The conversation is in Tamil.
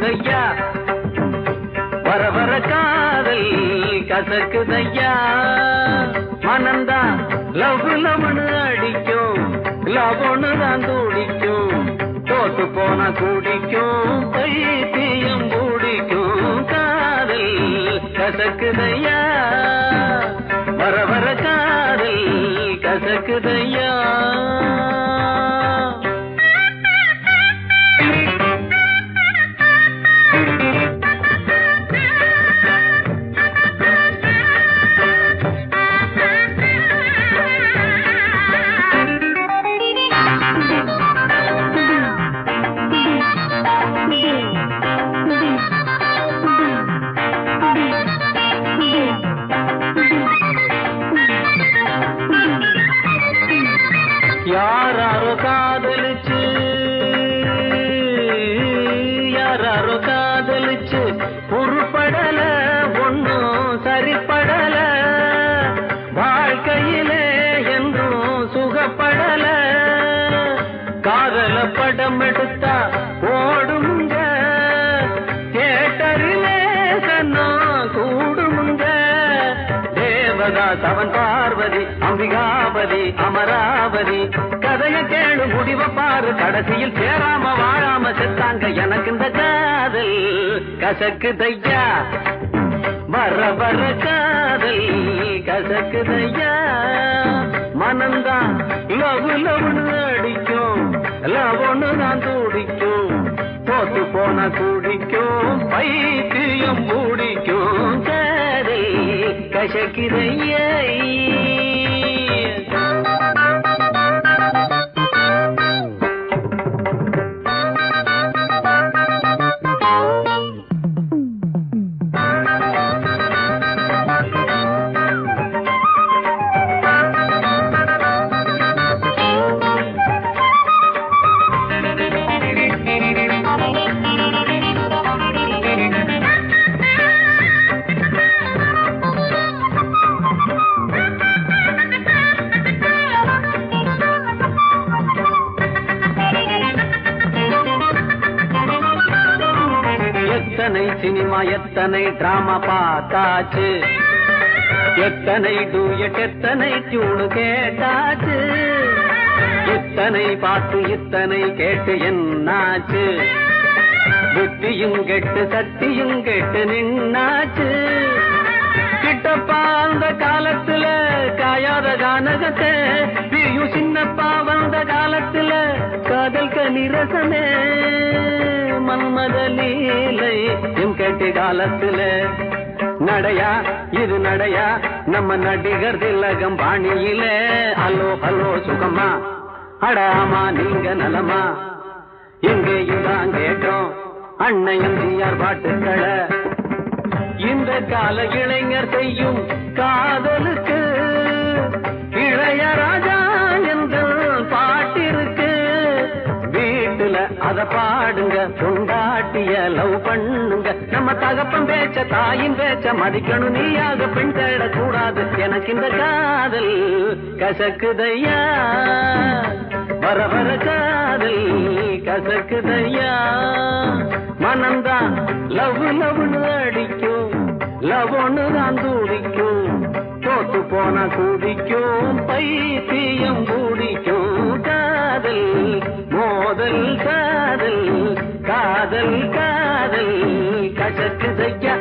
கசக்குதையா வர வர காதல் கசக்குதையா மனந்தா லவ் லவ்னு அடிக்கும். லவ்னு தான் துடிக்கும். தோத்து போன குடிக்கும். பைத்தியம் பிடிக்கும். காதல் கசக்குதையா வர வர காதல் கசக்குதையா தவன் பார்வதி அம்பிகாபதி அமராவதி. கதைய கேளு முடிவ பாரு. கடைசியில் சேராம வாழாம செத்தாங்க எனக்கு இந்த காதல். கசக்கு தையா வர வர காதல். கசக்கு தையா மனந்தான் லவ் லவ்னு அடிக்கும். லவ்னு தான் துடிக்கும். தோத்து போன குடிக்கும் பைத்தியம் பிடிக்கும் கசக்குதையா எத்தனை சினிமா எத்தனை டிராமா பார்த்தாச்சு? எத்தனை டூயட் எத்தனை டியூனு கேட்டாச்சு? இத்தனை பார்த்து இத்தனை கேட்டு என்னாச்சு? புத்தியும் கெட்டு சக்தியும் கெட்டு நின்னாச்சு. கிட்டப்பா அந்த காலத்துல காயாத கானகத்தை பியு சின்னப்பா வந்த காலத்துல காதல் கனிரசமே மன்மத எம் காலத்துல. நடையா? இது நடையா? நம்ம நடிகர் திலகம் பாணியில. ஹலோ ஹலோ சுகமா அடாமா நீங்க நலமா? எங்கேயும் தான் கேட்டோம். அன்னையும் ஜிஆர் பாட்டுக்களை. இந்த கால இளைஞர் செய்யும் காதலுக்கு இளையராஜ அத பாடுங்க கொண்டாட்டிய லவ் பண்ணுங்க. நம்ம தகப்பம் பேச்ச தாயின் பேச்ச மதிக்கணும். நீயாக பெண் தேடக்கூடாது. எனக்கு இந்த காதல் கசக்குதையா? வர வர காதல் கசக்குதையா? மனம்தான் லவ் லவ்னு அடிக்கும். லவ் ஒன்று தான் தூடிக்கும். தோத்து போனா குடிக்கும் பைத்தியம் குடிக்கும் காதல் மோதல் காதல் காதல் காதல் கசக்குதையா